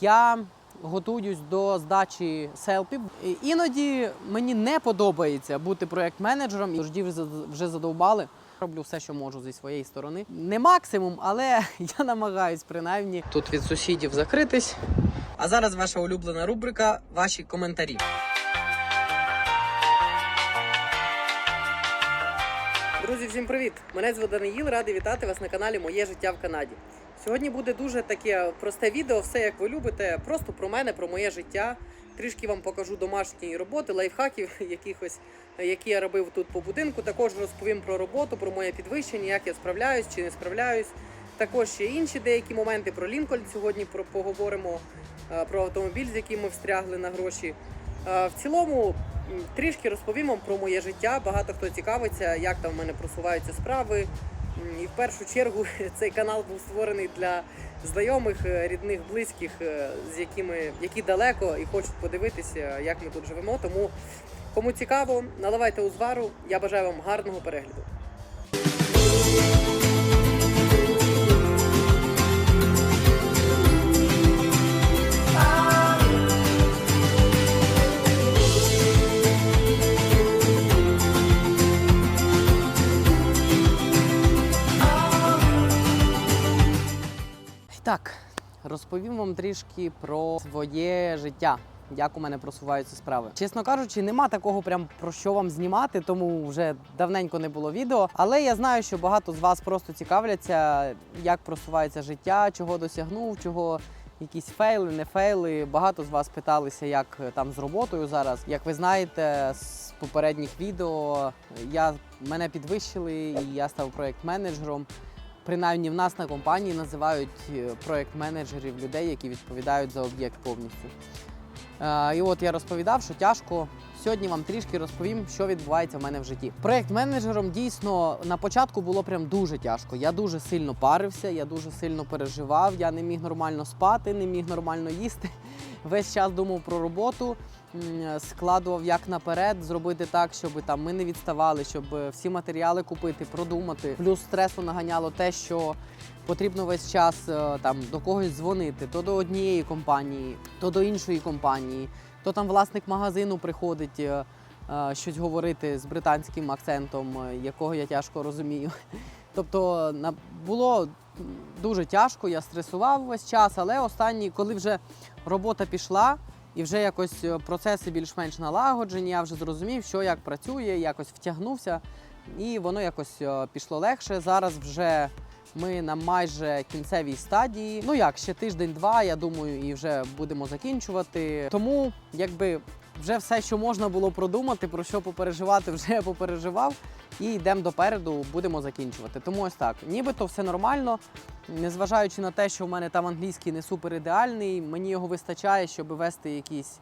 Я готуюсь до здачі селпів. Іноді мені не подобається бути проєкт-менеджером, і жді вже задовбали. Роблю все, що можу зі своєї сторони. Не максимум, але я намагаюсь принаймні тут від сусідів закритись. А зараз ваша улюблена рубрика Ваші коментарі. Друзі, всім привіт! Мене звуть Даниїл, радий вітати вас на каналі Моє життя в Канаді. Сьогодні буде дуже таке просте відео, все як ви любите, просто про мене, про моє життя. Трішки вам покажу домашньої роботи, лайфхаків якихось, які я робив тут по будинку. Також розповім про роботу, про моє підвищення, як я справляюсь чи не справляюсь. Також ще інші деякі моменти про Лінкольн сьогодні про поговоримо е, про автомобіль, з яким ми встрягли на гроші. Е, В цілому трішки розповім вам про моє життя. Багато хто цікавиться, як там в мене просуваються справи. І в першу чергу цей канал був створений для знайомих, е, рідних, близьких, е, з якими які далеко і хочуть подивитися, як ми тут живемо. Тому кому цікаво, наливайте узвару. Я бажаю вам гарного перегляду. Розповім вам трішки про своє життя. Як у мене просуваються справи. Чесно кажучи, нема такого прям про що вам знімати, тому вже давненько не було відео. Але я знаю, що багато з вас просто цікавляться, як просувається життя, чого досягнув, чого якісь фейли, не фейли. Багато з вас питалися, як е, там з роботою зараз. Як ви знаєте, з попередніх відео я мене підвищили і я став проєкт-менеджером. Принаймні в нас на компанії називають е, проєкт-менеджерів людей, які відповідають за об'єкт повністю. Е, І от я розповідав, що тяжко. Сьогодні вам трішки розповім, що відбувається в мене в житті. Проєкт-менеджером дійсно на початку було прям дуже тяжко. Я дуже сильно парився, я дуже сильно переживав. Я не міг нормально спати, не міг нормально їсти. Весь час думав про роботу, складував як наперед, зробити так, щоб там ми не відставали, щоб е, всі матеріали купити, продумати. Плюс стресу наганяло те, що потрібно весь час е, там до когось дзвонити, то до однієї компанії, то до іншої компанії, то там власник магазину приходить. е, Щось говорити з британським акцентом, якого я тяжко розумію. Тобто було дуже тяжко, я стресував весь час, але останні, коли вже робота пішла і вже якось е, процеси більш-менш налагоджені, я вже зрозумів, що як працює, якось втягнувся, і воно якось е, пішло легше. Зараз вже ми на майже кінцевій стадії. Ну як, ще тиждень-два, я думаю, і вже будемо закінчувати. Тому якби вже все, що можна було продумати, про що попереживати, вже я попереживав. І йдемо допереду, будемо закінчувати. Тому ось так. Нібито все нормально. Незважаючи на те, що в мене там англійський не супер ідеальний, мені його вистачає, щоб вести якісь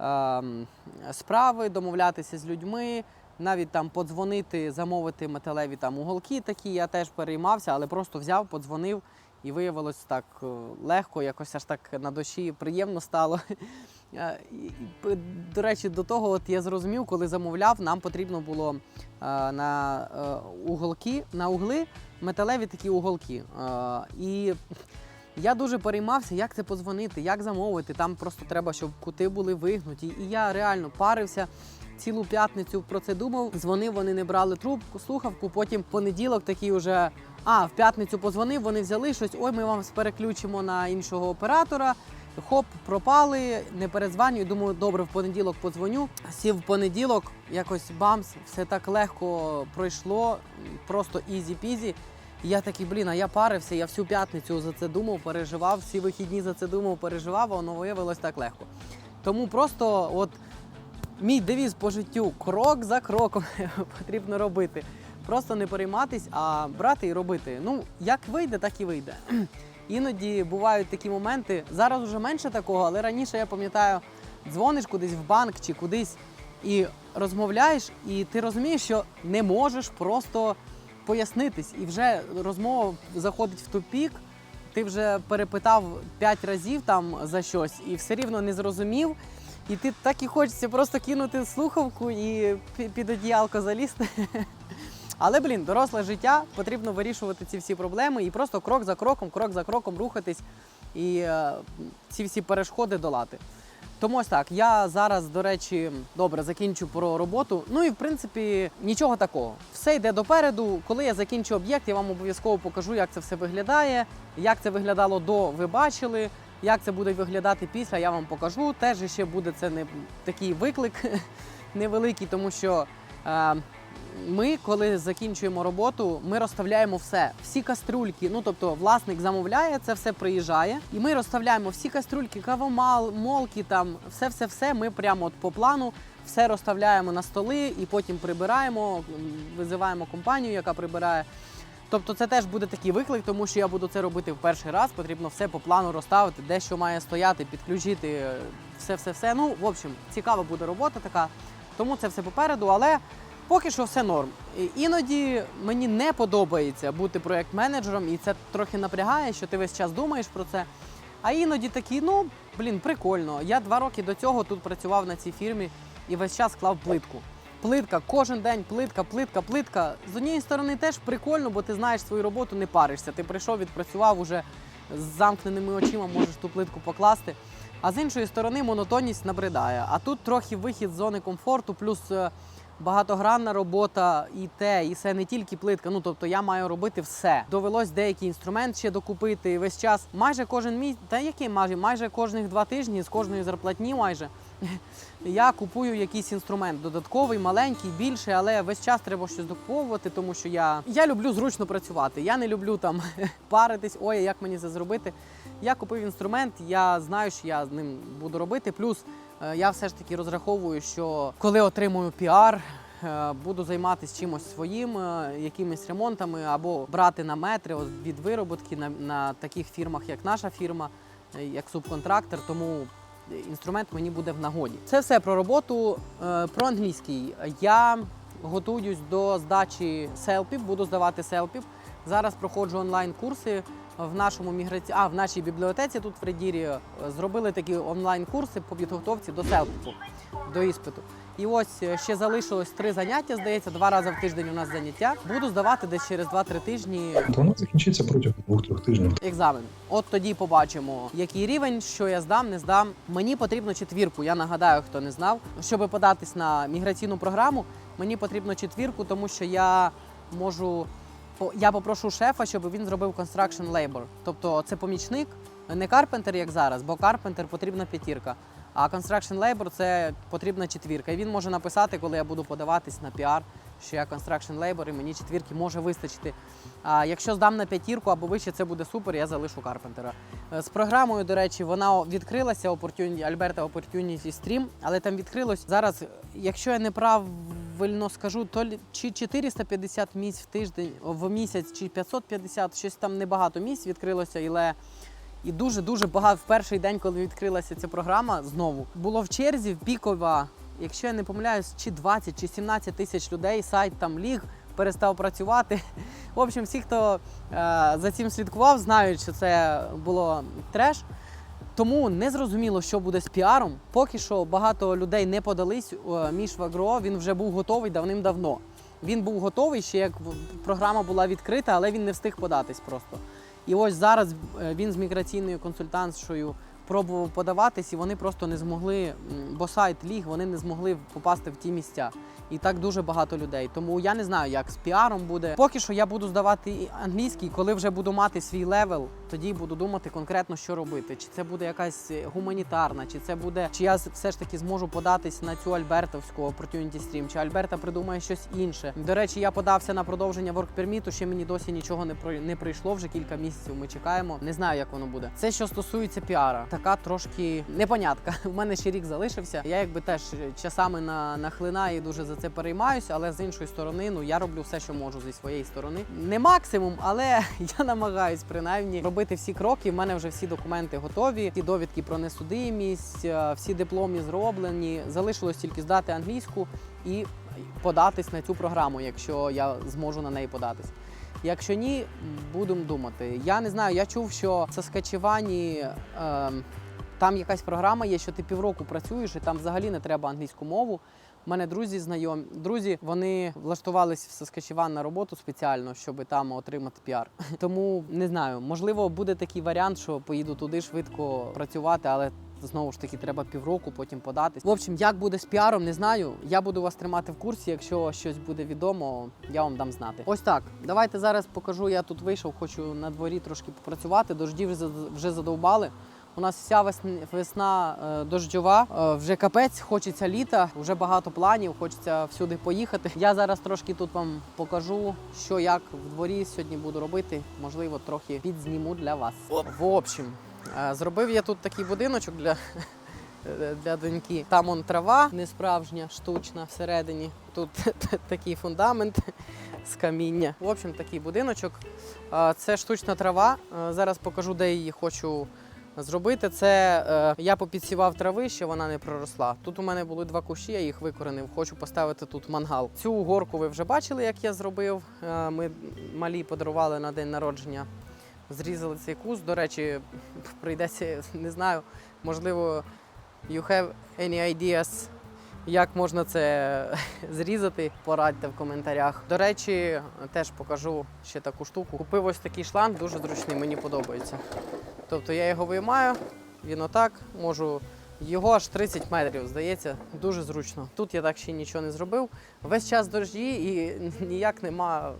ем, справи, домовлятися з людьми, навіть там подзвонити, замовити металеві там уголки такі. Я теж переймався, але просто взяв, подзвонив і виявилось так е, легко, якось аж так на душі приємно стало. Е, До речі, до того от я зрозумів, коли замовляв, нам потрібно було е, на уголки, на угли металеві такі уголки. І я дуже переймався, як це подзвонити, як замовити. Там просто треба, щоб кути були вигнуті. І я реально парився. Цілу п'ятницю про це думав. Дзвонив, вони не брали трубку, слухавку. Потім в понеділок такий уже. А, в п'ятницю позвонив, вони взяли щось. Ой, ми вам переключимо на іншого оператора. Хоп, пропали, не передзвонюю. Думаю, добре, в понеділок подзвоню. Сів в понеділок, якось бамс, все так легко пройшло, просто ізі-пізі. І я такий, блін, а я парився, я всю п'ятницю за це думав, переживав, всі вихідні за це думав, переживав, а воно виявилось так легко. Тому просто от мій девіз по життю крок за кроком потрібно робити. Просто не перейматись, а брати і робити. Ну, як вийде, так і вийде. Іноді бувають такі моменти. Зараз вже менше такого, але раніше я пам'ятаю, дзвониш кудись в банк чи кудись і розмовляєш, і ти розумієш, що не можеш просто пояснитись. І вже розмова заходить в тупік. Ти вже перепитав п'ять разів там за щось і все рівно не зрозумів. І ти так і хочеться просто кинути слухавку і пі- під одіялко залізти. Але, блін, доросле життя, потрібно вирішувати ці всі проблеми і просто крок за кроком, крок за кроком рухатись і е, ці всі перешкоди долати. Тому ось так, я зараз, до речі, добре закінчу про роботу. Ну і в принципі нічого такого. Все йде допереду. Коли я закінчу об'єкт, я вам обов'язково покажу, як це все виглядає, як це виглядало до, ви бачили. Як це буде виглядати після, я вам покажу. Теж ще буде це не такий виклик невеликий, тому що е, ми, коли закінчуємо роботу, ми розставляємо все, всі каструльки. Ну тобто, власник замовляє, це все приїжджає, і ми розставляємо всі каструльки, кавомал, молки, там все, все, все. Ми прямо от по плану все розставляємо на столи і потім прибираємо, визиваємо компанію, яка прибирає. Тобто це теж буде такий виклик, тому що я буду це робити в перший раз. Потрібно все по плану розставити, де що має стояти, підключити, все, все, все. Ну, в общем, цікава буде робота така. Тому це все попереду, але поки що все норм. Іноді мені не подобається бути проєкт-менеджером, і це трохи напрягає, що ти весь час думаєш про це. А іноді такі, ну блін, прикольно. Я два роки до цього тут працював на цій фірмі і весь час клав плитку. Плитка, кожен день плитка, плитка, плитка. З однієї сторони теж прикольно, бо ти знаєш свою роботу, не паришся. Ти прийшов, відпрацював уже з замкненими очима, можеш ту плитку покласти. А з іншої сторони монотонність набридає. А тут трохи вихід з зони комфорту, плюс е, багатогранна робота, і те, і все не тільки плитка. Ну тобто я маю робити все. Довелось деякий інструмент ще докупити. Весь час, майже кожен місяць, та який майже майже кожних два тижні з кожної зарплатні, майже я купую якийсь інструмент додатковий, маленький, більший, але весь час треба щось докуповувати, тому що я, я люблю зручно працювати. Я не люблю там паритись, ой, як мені це зробити. Я купив інструмент, я знаю, що я з ним буду робити. Плюс я все ж таки розраховую, що коли отримую піар. е, Буду займатися чимось своїм, е, якимись ремонтами або брати на метри від вироботки на, на таких фірмах, як наша фірма, е, як субконтрактор. Тому інструмент мені буде в нагоді. Це все про роботу. Е, Про англійський. Я готуюсь до здачі селпів, буду здавати селпів. Зараз проходжу онлайн-курси в нашому міграці... а, в нашій бібліотеці тут в Редірі е, зробили такі онлайн-курси по підготовці до селпів, до іспиту. І ось е, ще залишилось три заняття, здається, два рази в тиждень у нас заняття. Буду здавати десь через 2-3 тижні То воно закінчиться протягом двох-трьох тижнів. екзамен. От тоді побачимо, який рівень, що я здам, не здам. Мені потрібно четвірку. Я нагадаю, хто не знав. Щоб податись на міграційну програму, мені потрібно четвірку, тому що я можу. Я попрошу шефа, щоб він зробив construction labor. Тобто це помічник, не карпентер, як зараз, бо карпентер потрібна п'ятірка. А construction labor це потрібна четвірка. І він може написати, коли я буду подаватись на піар, що я construction labor, і мені четвірки може вистачити. А якщо здам на п'ятірку або вище, це буде супер, я залишу Карпентера. З програмою, до речі, вона відкрилася Alberta Opportunity Stream, але там відкрилось зараз, якщо я неправильно скажу, то чи 450 місць в тиждень в місяць, чи 550, щось там небагато місць відкрилося, але. І дуже дуже багато в перший день, коли відкрилася ця програма, знову було в черзі в Пікова. Якщо я не помиляюсь, чи 20 чи 17 тисяч людей, сайт там ліг, перестав працювати. В общем, всі, хто е, за цим слідкував, знають, що це було треш. Тому не зрозуміло, що буде з піаром. Поки що багато людей не подались. Е, Мій швагро він вже був готовий давним-давно. Він був готовий ще як програма була відкрита, але він не встиг податись просто. І ось зараз е, він з міграційною консультантшою пробував подаватись, і вони просто не змогли, бо сайт ліг, вони не змогли попасти в ті місця. І так дуже багато людей. Тому я не знаю, як з піаром буде. Поки що я буду здавати англійський, коли вже буду мати свій левел, тоді буду думати конкретно, що робити. Чи це буде якась е, гуманітарна, чи це буде, чи я все ж таки зможу податись на цю альбертовську Opportunity Stream, чи Альберта придумає щось інше. До речі, я подався на продовження permit, ще мені досі нічого не про не прийшло. Вже кілька місяців. Ми чекаємо. Не знаю, як воно буде. Це що стосується піара, така трошки непонятка. У мене ще рік залишився. Я якби теж часами на нахлинаю і дуже за це переймаюся, але з іншої сторони, ну я роблю все, що можу зі своєї сторони. Не максимум, але я намагаюсь принаймні робити всі кроки. У мене вже всі документи готові, всі довідки про несудимість, е, всі дипломні зроблені. Залишилось тільки здати англійську і податись на цю програму, якщо я зможу на неї податись. Якщо ні, будемо думати. Я не знаю, я чув, що в Саскачевані ем, Там якась програма є, що ти півроку працюєш, і там взагалі не треба англійську мову. У мене друзі знайомі. Друзі, вони влаштувались в Saskatchewan на роботу спеціально, щоб там отримати піар. Тому не знаю, можливо, буде такий варіант, що поїду туди швидко працювати, але. Знову ж таки, треба півроку потім податись. В общем, як буде з піаром, не знаю. Я буду вас тримати в курсі. Якщо щось буде відомо, я вам дам знати. Ось так. Давайте зараз покажу. Я тут вийшов, хочу на дворі трошки попрацювати. Дожді вже задовбали. У нас вся весна, е, дождьова, е, вже капець, хочеться літа, вже багато планів, хочеться всюди поїхати. Я зараз трошки тут вам покажу, що як в дворі сьогодні буду робити. Можливо, трохи підзніму для вас. В общем, е, зробив я тут такий будиночок для. Для доньки. Там он трава не справжня, штучна всередині. Тут такий фундамент з каміння. В общем, такий будиночок. Це штучна трава. Зараз покажу, де її хочу зробити. Це е, я попідсівав трави, ще вона не проросла. Тут у мене були два кущі, я їх викоренив. Хочу поставити тут мангал. Цю горку ви вже бачили, як я зробив. Е, Ми малі подарували на день народження. Зрізали цей куст. До речі, прийдеться, не знаю, можливо, you have any ideas, як можна це зрізати, порадьте в коментарях. До речі, теж покажу ще таку штуку. Купив ось такий шланг, дуже зручний, мені подобається. Тобто я його виймаю, він отак, можу. Його аж 30 метрів, здається, дуже зручно. Тут я так ще нічого не зробив. Весь час дожді і ніяк нема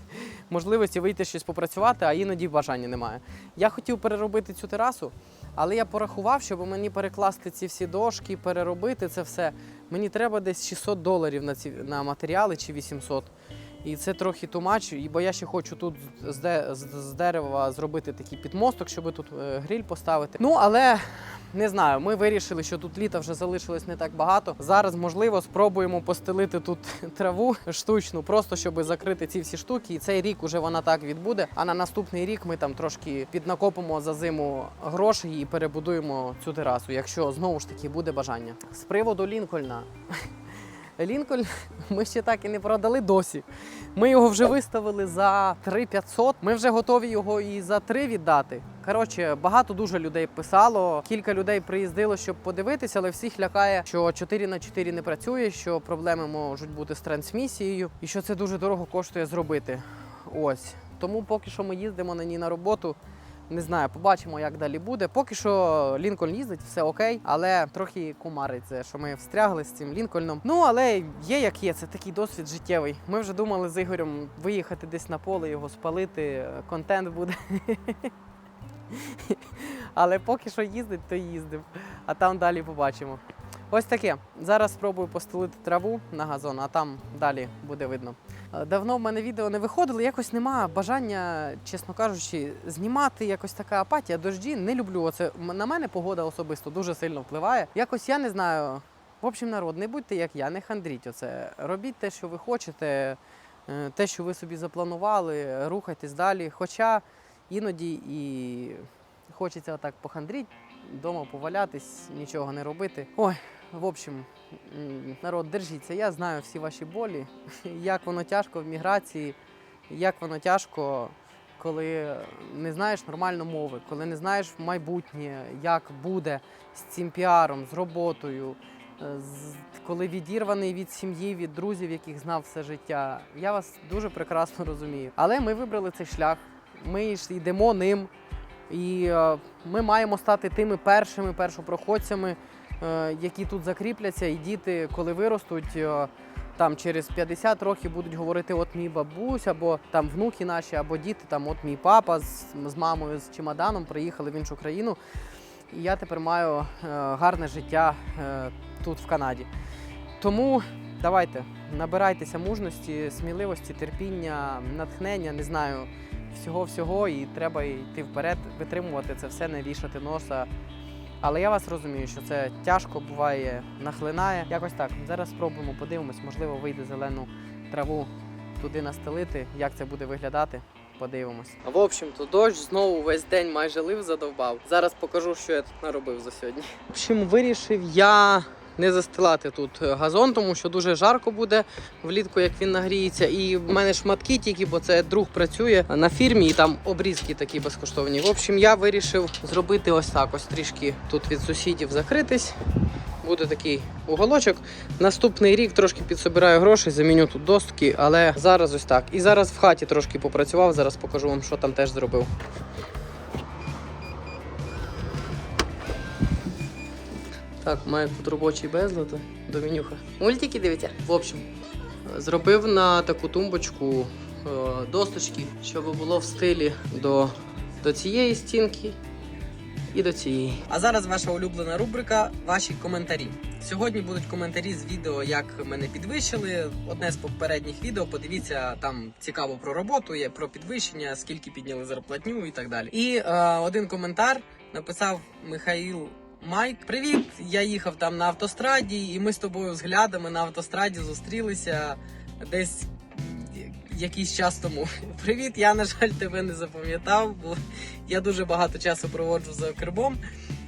можливості вийти щось попрацювати, а іноді бажання немає. Я хотів переробити цю терасу, але я порахував, щоб мені перекласти ці всі дошки, переробити це все. Мені треба десь 600 доларів на ці на матеріали чи 800. І це трохи тумач, бо я ще хочу тут з дерева зробити такий підмосток, щоб тут е, гриль поставити. Ну але не знаю, ми вирішили, що тут літа вже залишилось не так багато. Зараз, можливо, спробуємо постелити тут траву штучну, просто щоб закрити ці всі штуки. І цей рік уже вона так відбуде. А на наступний рік ми там трошки піднакопимо за зиму грошей і перебудуємо цю терасу, якщо знову ж таки буде бажання. З приводу Лінкольна. Лінкольн ми ще так і не продали досі. Ми його вже виставили за 3500. Ми вже готові його і за 3 віддати. Коротше, багато дуже людей писало. Кілька людей приїздило, щоб подивитися, але всіх лякає, що 4 на 4 не працює, що проблеми можуть бути з трансмісією, і що це дуже дорого коштує зробити. Ось тому поки що ми їздимо на ній на роботу. Не знаю, побачимо, як далі буде. Поки що Лінкольн їздить, все окей, але трохи кумариться, що ми встрягли з цим Лінкольном. Ну але є як є, це такий досвід життєвий. Ми вже думали з Ігорем виїхати десь на поле, його спалити, контент буде. Але поки що їздить, то їздив. А там далі побачимо. Ось таке. Зараз спробую постелити траву на газон, а там далі буде видно. Е, Давно в мене відео не виходило, якось нема бажання, чесно кажучи, знімати якось така апатія, дожді. Не люблю оце. На мене погода особисто дуже сильно впливає. Якось я не знаю. В общем, народ, не будьте як я, не хандріть оце. Робіть те, що ви хочете, е, те, що ви собі запланували, рухайтесь далі. Хоча іноді і хочеться отак похандріть, вдома повалятись, нічого не робити. Ой, в общем, народ, держіться. Я знаю всі ваші болі, як воно тяжко в міграції, як воно тяжко, коли не знаєш нормально мови, коли не знаєш майбутнє, як буде з цим піаром, з роботою, е, коли відірваний від сім'ї, від друзів, яких знав все життя. Я вас дуже прекрасно розумію. Але ми вибрали цей шлях, ми йдемо ним. І е, ми маємо стати тими першими першопроходцями, які тут закріпляться, і діти, коли виростуть, е, там через 50 років будуть говорити: от мій бабусь, або там внуки наші, або діти, там от мій папа з, з мамою з чемоданом приїхали в іншу країну. І я тепер маю е, гарне життя е, тут, в Канаді. Тому давайте, набирайтеся мужності, сміливості, терпіння, натхнення, не знаю, всього-всього, і треба йти вперед, витримувати це все, не вішати носа. Але я вас розумію, що це тяжко буває, нахлинає. Якось так. Зараз спробуємо, подивимось, можливо, вийде зелену траву туди настелити, як це буде виглядати. Подивимось. В общем, то дощ знову весь день майже лив задовбав. Зараз покажу, що я тут наробив за сьогодні. В общем, вирішив я не застилати тут е, газон, тому що дуже жарко буде влітку, як він нагріється. І в мене шматки тільки, бо це друг працює на фірмі, і там обрізки такі безкоштовні. В общем, я вирішив зробити ось так: ось трішки тут від сусідів закритись. Буде такий уголочок. Наступний рік трошки підсобираю грошей, заміню тут достки, але зараз ось так. І зараз в хаті трошки попрацював. Зараз покажу вам, що там теж зробив. Так, має тут робочий безлад до менюха. Мультики дивиться. В общем, зробив на таку тумбочку е, досточки, щоб було в стилі до, до цієї стінки і до цієї. А зараз ваша улюблена рубрика Ваші коментарі. Сьогодні будуть коментарі з відео, як мене підвищили. Одне з попередніх відео. Подивіться, там цікаво про роботу, є про підвищення, скільки підняли зарплатню і так далі. І е, один коментар написав Михаїл. Майк, привіт! Я їхав там на автостраді, і ми з тобою взглядами на автостраді зустрілися десь якийсь час тому. Привіт, я на жаль тебе не запам'ятав, бо я дуже багато часу проводжу за кермом.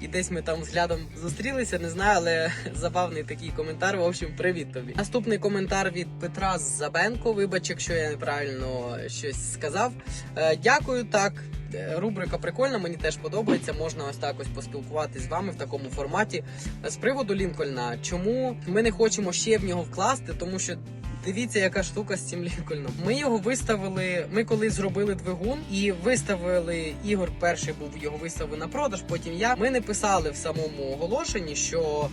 І десь ми там взглядом зустрілися, не знаю, але забавний такий коментар. В общем, привіт тобі. Наступний коментар від Петра Забенко. Вибач, якщо я неправильно щось сказав. Е, дякую, так. Е, Рубрика прикольна, мені теж подобається. Можна ось так ось поспілкуватись з вами в такому форматі. З приводу Лінкольна, чому ми не хочемо ще в нього вкласти, тому що. Дивіться, яка штука з цим Лінкольном. Ми його виставили. Ми коли зробили двигун і виставили Ігор, перший був його виставив на продаж. Потім я. Ми не писали в самому оголошенні, що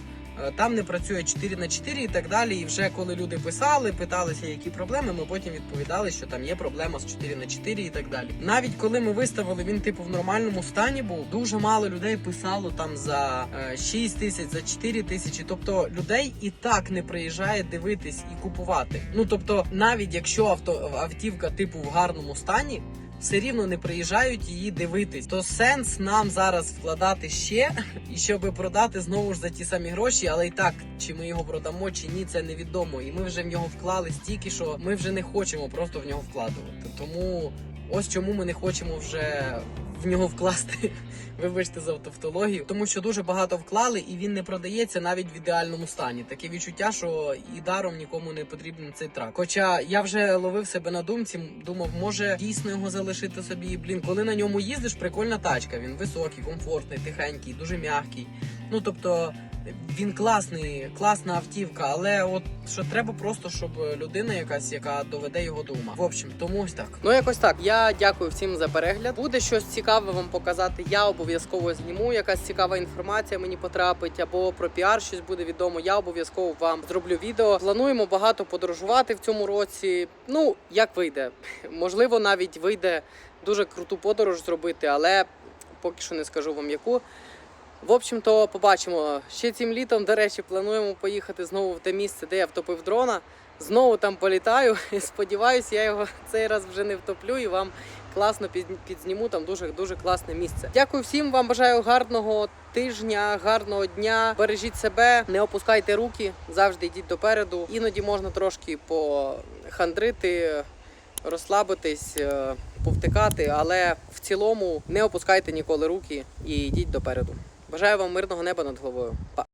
там не працює 4 на 4 і так далі. І вже коли люди писали, питалися, які проблеми, ми потім відповідали, що там є проблема з 4 на 4 і так далі. Навіть коли ми виставили, він типу в нормальному стані був. Дуже мало людей писало там за е, 6 тисяч, за 4 тисячі. Тобто людей і так не приїжджає дивитись і купувати. Ну тобто, навіть якщо авто автівка типу в гарному стані. Все рівно не приїжджають її дивитись. То сенс нам зараз вкладати ще, і щоб продати знову ж за ті самі гроші, але і так, чи ми його продамо, чи ні, це невідомо. І ми вже в нього вклали стільки, що ми вже не хочемо просто в нього вкладувати. Тому ось чому ми не хочемо вже в нього вкласти. Вибачте за тавтологію, тому що дуже багато вклали, і він не продається навіть в ідеальному стані. Таке відчуття, що і даром нікому не потрібен цей трак. Хоча я вже ловив себе на думці, думав, може дійсно його залишити собі. Блін, коли на ньому їздиш, прикольна тачка. Він високий, комфортний, тихенький, дуже м'який. Ну тобто. Він класний, класна автівка, але от що треба просто, щоб людина якась, яка доведе його до ума. В общем, тому ось так. Ну якось так. Я дякую всім за перегляд. Буде щось цікаве вам показати. Я обов'язково зніму. Якась цікава інформація мені потрапить, або про піар щось буде відомо. Я обов'язково вам зроблю відео. Плануємо багато подорожувати в цьому році. Ну як вийде, можливо, навіть вийде дуже круту подорож зробити, але поки що не скажу вам яку. В общем-то, побачимо. Ще цим літом, до речі, плануємо поїхати знову в те місце, де я втопив дрона. Знову там політаю. І сподіваюся, я його цей раз вже не втоплю і вам класно підзніму. Там дуже дуже класне місце. Дякую всім. Вам бажаю гарного тижня, гарного дня. Бережіть себе, не опускайте руки, завжди йдіть допереду. Іноді можна трошки похандрити, розслабитись, е, повтикати, але в цілому не опускайте ніколи руки і йдіть допереду. Бажаю вам мирного неба над головою. Па.